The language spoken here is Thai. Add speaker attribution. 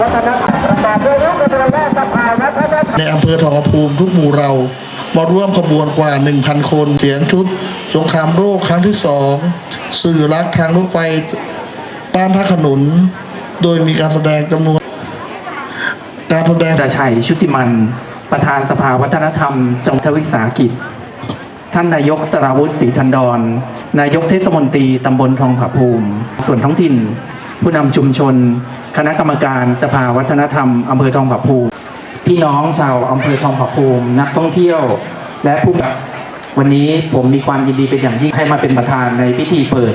Speaker 1: วัฒนธรรมประกาศด้วยรูปกระแสสภาวัฒนธร
Speaker 2: รมในอำเภอทองภูมิทุกหมู่เรามาร่วมขบวนกว่า 1,000 คน เสียงชุด สงครามโรคครั้งที่สองสื่อรักทางรถไฟต้านท่าขนุน โดยมีการแสดงจำนวน การแสดง
Speaker 3: ชัยชุติมัน ประธานสภาวัฒนธรรมจังหวัดวิสาหกิจ ท่านนายกสราวุฒิศรีธันดร นายกเทศมนตรีตำบลทองผาภูมิ ส่วนท้องถิ่น ผู้นำชุมชน คณะกรรมการสภาวัฒนธรรมอำเภอทองผาภูมิพี่น้องชาวอำเภอทองผาภูมินักท่องเที่ยว และผู้วันนี้ผมมีความยินดีเป็นอย่างยิ่งให้มาเป็นประธานในพิธีเปิด